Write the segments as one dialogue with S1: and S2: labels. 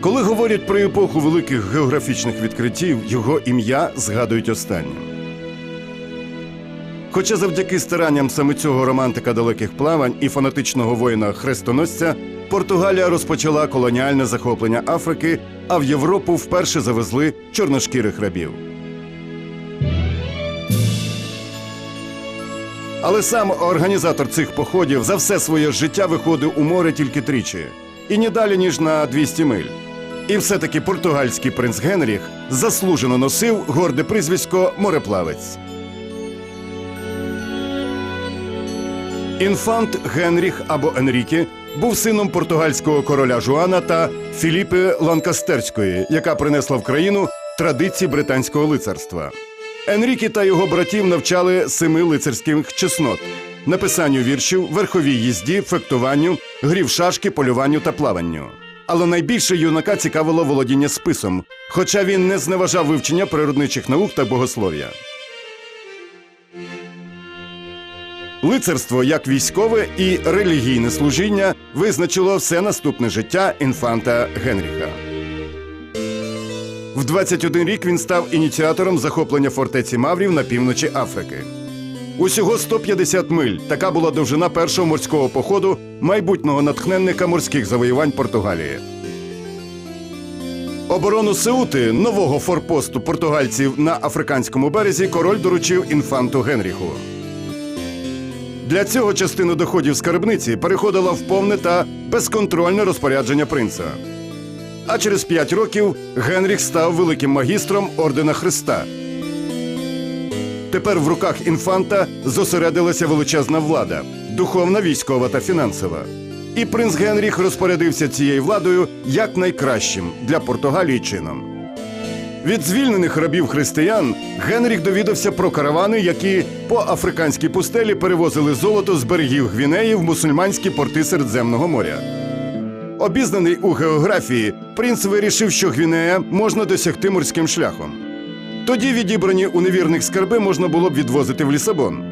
S1: Коли говорять про епоху великих географічних відкриттів, його ім'я згадують останнім. Хоча завдяки старанням саме цього романтика далеких плавань і фанатичного воїна хрестоносця, Португалія розпочала колоніальне захоплення Африки, а в Європу вперше завезли чорношкірих рабів. Але сам організатор цих походів за все своє життя виходив у море тільки тричі, і не далі, ніж на 200 миль. І все-таки португальський принц Генріх заслужено носив горде прізвисько мореплавець. Інфант Генріх або Енріке був сином португальського короля Жуана та Філіпи Ланкастерської, яка принесла в країну традиції британського лицарства. Енріке та його братів навчали семи лицарських чеснот: написанню віршів, верховій їзді, фехтуванню, грі в шашки, полюванню та плаванню. Але найбільше юнака цікавило володіння списом, хоча він не зневажав вивчення природничих наук та богослов'я. Лицарство як військове і релігійне служіння визначило все наступне життя інфанта Генріха. В 21 рік він став ініціатором захоплення фортеці Маврів на півночі Африки. Усього 150 миль. Така була довжина першого морського походу майбутнього натхненника морських завоювань Португалії. Оборону Сеути, нового форпосту португальців на африканському березі, король доручив інфанту Генріху. Для цього частину доходів скарбниці переходила в повне та безконтрольне розпорядження принца. А через п'ять років Генріх став великим магістром ордена Христа. Тепер в руках інфанта зосередилася величезна влада духовна, військова та фінансова. І принц Генріх розпорядився цією владою як найкращим для Португалії чином. Від звільнених рабів християн Генріх довідався про каравани, які по африканській пустелі перевозили золото з берегів Гвінеї в мусульманські порти Середземного моря. Обізнаний у географії, принц вирішив, що Гвінея можна досягти морським шляхом. Тоді відібрані у невірних скарби можна було б відвозити в Лісабон.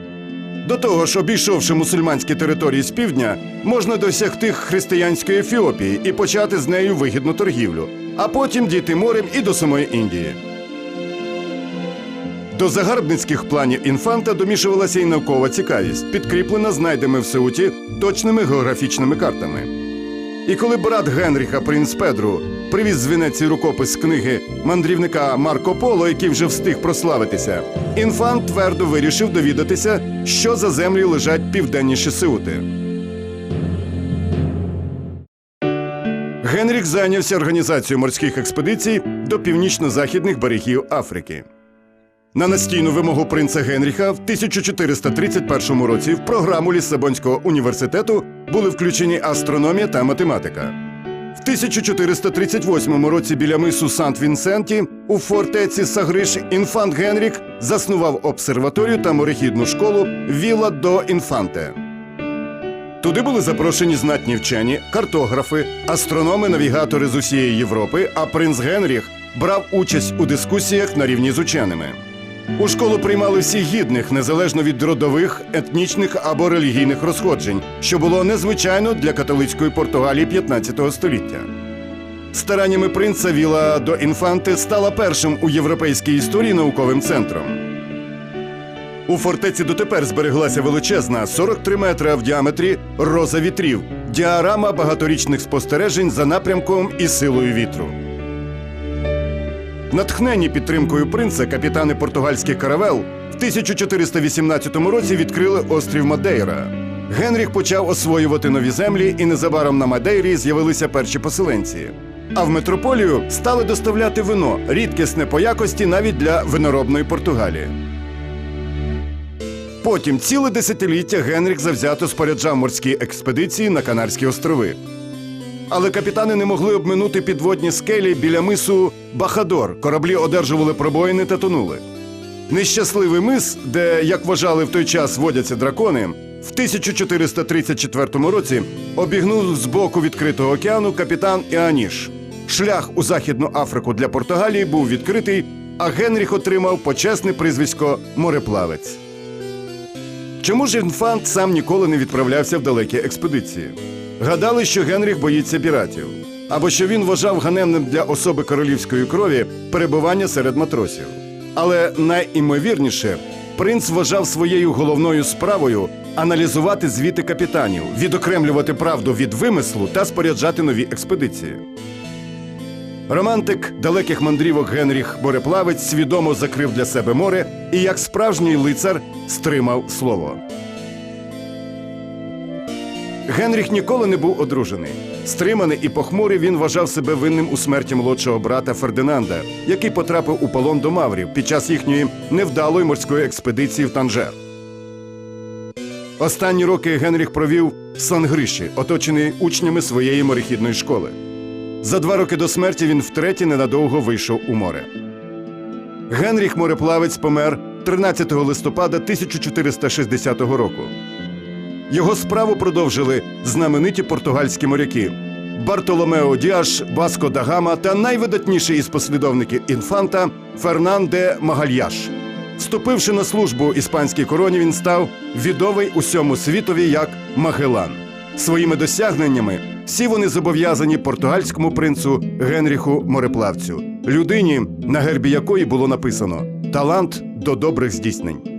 S1: До того ж, обійшовши мусульманські території з півдня, можна досягти християнської Ефіопії і почати з нею вигідну торгівлю, а потім дійти морем і до самої Індії. До загарбницьких планів інфанта домішувалася й наукова цікавість, підкріплена знайденими в Сеуті точними географічними картами. І коли брат Генріха, принц Педру, привіз з Венеції рукопис книги мандрівника Марко Поло, який вже встиг прославитися, інфант твердо вирішив довідатися, що за землі лежать південніші Сеути. Генріх зайнявся організацією морських експедицій до північно-західних берегів Африки. На настійну вимогу принца Генріха в 1431 році в програму Ліссабонського університету були включені астрономія та математика. В 1438 році біля мису Сант-Вінсенті у фортеці Сагриш інфант Генрік заснував обсерваторію та морехідну школу Віла до Інфанте. Туди були запрошені знатні вчені, картографи, астрономи, навігатори з усієї Європи, а принц Генріх брав участь у дискусіях на рівні з ученими. У школу приймали всіх гідних, незалежно від родових, етнічних або релігійних розходжень, що було незвичайно для католицької Португалії 15 століття. Стараннями принца Віла до Інфанти стала першим у європейській історії науковим центром. У фортеці дотепер збереглася величезна 43 метри в діаметрі роза вітрів, діарама багаторічних спостережень за напрямком і силою вітру. Натхнені підтримкою принца капітани португальських каравел в 1418 році відкрили острів Мадейра. Генріх почав освоювати нові землі, і незабаром на Мадейрі з'явилися перші поселенці. А в метрополію стали доставляти вино, рідкісне по якості навіть для виноробної Португалії. Потім ціле десятиліття Генріх завзято споряджав морські експедиції на Канарські острови. Але капітани не могли обминути підводні скелі біля мису Бахадор. Кораблі одержували пробоїни та тонули. Нещасливий мис, де, як вважали в той час, водяться дракони, в 1434 році обігнув з боку відкритого океану капітан Іаніш. Шлях у Західну Африку для Португалії був відкритий, а Генріх отримав почесне прізвисько мореплавець. Чому ж інфант сам ніколи не відправлявся в далекі експедиції? Гадали, що Генріх боїться піратів. або що він вважав ганебним для особи королівської крові перебування серед матросів. Але найімовірніше, принц вважав своєю головною справою аналізувати звіти капітанів, відокремлювати правду від вимислу та споряджати нові експедиції. Романтик далеких мандрівок Генріх Мореплавець свідомо закрив для себе море і, як справжній лицар, стримав слово. Генріх ніколи не був одружений. Стриманий і похмурий він вважав себе винним у смерті молодшого брата Фердинанда, який потрапив у полон до Маврів під час їхньої невдалої морської експедиції в Танжер. Останні роки Генріх провів в Сангриші, оточений учнями своєї морехідної школи. За два роки до смерті він втретє ненадовго вийшов у море. Генріх Мореплавець помер 13 листопада 1460 року. Його справу продовжили знамениті португальські моряки Бартоломео Діаш, Васко да Гама та найвидатніший із послідовників інфанта Фернан де Магальяш. Вступивши на службу іспанській короні, він став відомий усьому світові як Магелан. Своїми досягненнями всі вони зобов'язані португальському принцу Генріху Мореплавцю, людині, на гербі якої було написано талант до добрих здійснень.